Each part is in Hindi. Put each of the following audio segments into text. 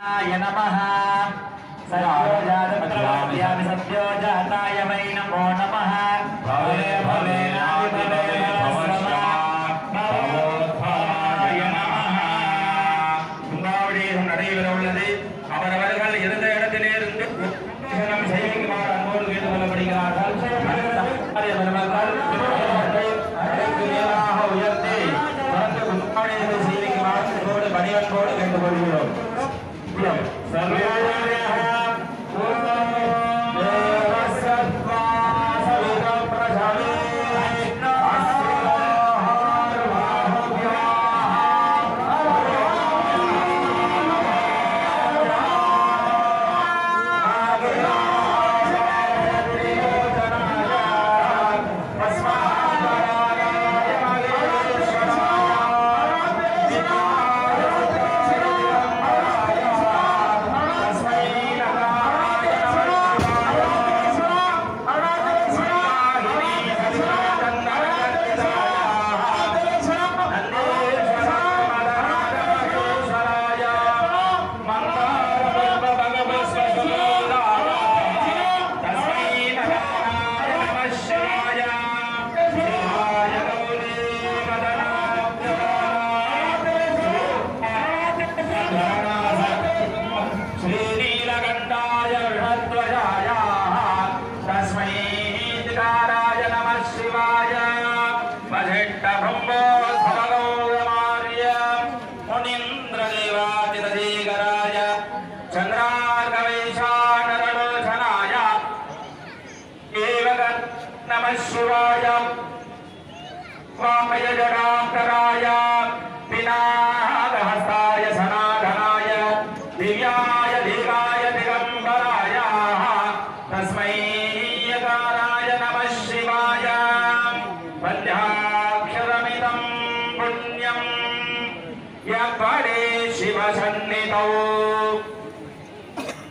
आय नमः सद्योजातपुत्रवत्यामि सद्योजाताय वै नमो नमः श्रीनीलकण्ठाय चन्द्रार्कवेशानरणोधनाय एव नमः शिवाय वामय जडाकराय पिनादहस्ताय सनातनाय। दिव्याय दिगाय दिगम्बराय। तस्मै यकाराय नमः शिवाय। वन्द्याक्षरमिदं पुण्यम्। यपडे शिवसन्निधौ।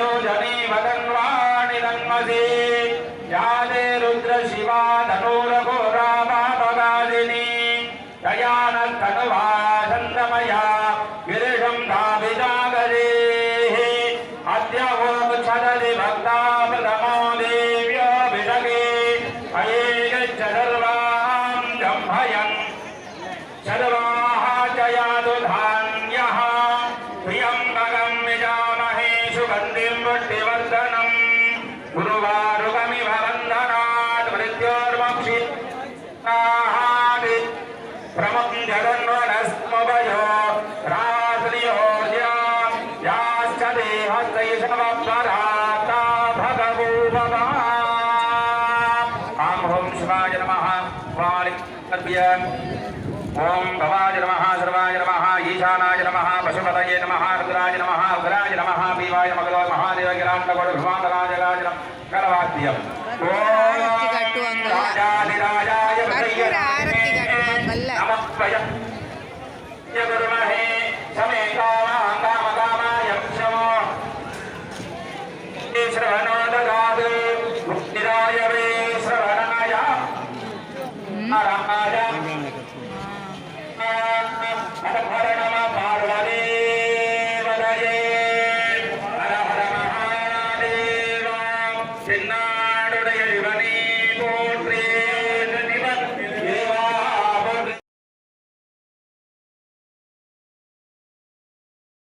सहस्रयोजने वदन्वाणि तन्मसे यादे रुद्रशिवा तनूरघोरामापगादिनी दयानस्तनुवा चन्द्रमया गिरिशं धाभिजागरेः। अद्य वोक्षदति भक्तापदमो देव्यो विषगे अये मृत्योर्मक्षिताहादि प्रमं जगन्वनस्मभयो रात्रियोर्या याश्च देहस्तैषवपराता भगवो भवा ॐ ॐ शिवाय नमः वाणिर्भ्य ॐ भवाय नमः सर्वाय नमः ईशानाय नमः पशुपतये नमः रुद्राय नमः उग्राय नमः भीवाय मगदो महादेव गिराण्डकोड भ्रमान्तराजराज नमः करवाद्यम् ॐ राजाधिराज supaya yang